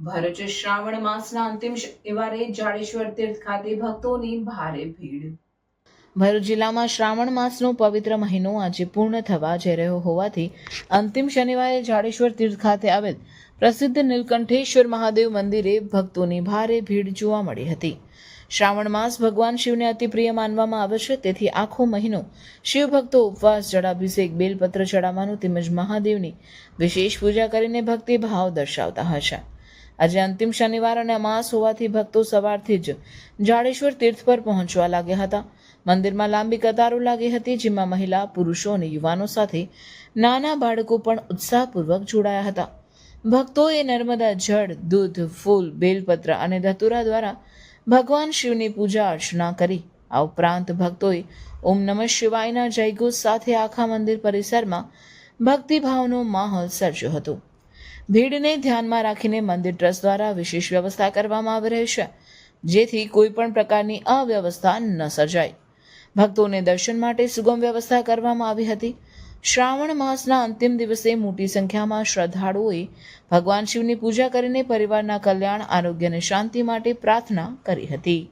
ભરૂચ શ્રાવણ માસના અંતિમ શનિવારે જાડેશ્વર તીર્થ ખાતે ભક્તોની ભારે ભીડ. ભરૂચ જિલ્લામાં શ્રાવણ માસનો પવિત્ર મહિનો આજે પૂર્ણ થવા જઈ રહ્યો હોવાથી અંતિમ શનિવારે જાડેશ્વર તીર્થ ખાતે આવેલ પ્રસિદ્ધ નીલકંઠેશ્વર મહાદેવ મંદિરે ભક્તોની ભારે ભીડ જોવા મળી હતી. શ્રાવણ માસ ભગવાન શિવને અતિ પ્રિય માનવામાં આવે છે, તેથી આખો મહિનો શિવ ભક્તો ઉપવાસ, જળાભિષેક, બેલપત્ર ચડાવવાનું તેમજ મહાદેવની વિશેષ પૂજા કરીને ભક્તિ ભાવ દર્શાવતા છે. આજે અંતિમ શનિવાર અને અમાસ હોવાથી ભક્તો સવારથી જ જાડેશ્વર તીર્થ પર પહોંચવા લાગ્યા હતા. મંદિરમાં લાંબી કતારો લાગી હતી, જેમાં મહિલા, પુરુષો અને યુવાનો સાથે નાના બાળકો પણ ઉત્સાહપૂર્વક જોડાયા હતા. ભક્તોએ નર્મદા જળ, દૂધ, ફૂલ, બેલપત્ર અને ધતુરા દ્વારા ભગવાન શિવની પૂજા અર્ચના કરી. આ ઉપરાંત ભક્તોએ ઓમ નમઃ શિવાયના જયઘોષ સાથે આખા મંદિર પરિસરમાં ભક્તિભાવનો માહોલ સર્જ્યો હતો. ભીડને ધ્યાનમાં રાખીને મંદિર ટ્રસ્ટ દ્વારા વિશેષ વ્યવસ્થા કરવામાં આવી રહી છે, જેથી કોઈ પણ પ્રકારની અવ્યવસ્થા ન સર્જાય. ભક્તોને દર્શન માટે સુગમ વ્યવસ્થા કરવામાં આવી હતી. શ્રાવણ માસના અંતિમ દિવસે મોટી સંખ્યામાં શ્રદ્ધાળુઓએ ભગવાન શિવની પૂજા કરીને પરિવારના કલ્યાણ, આરોગ્ય અને શાંતિ માટે પ્રાર્થના કરી હતી.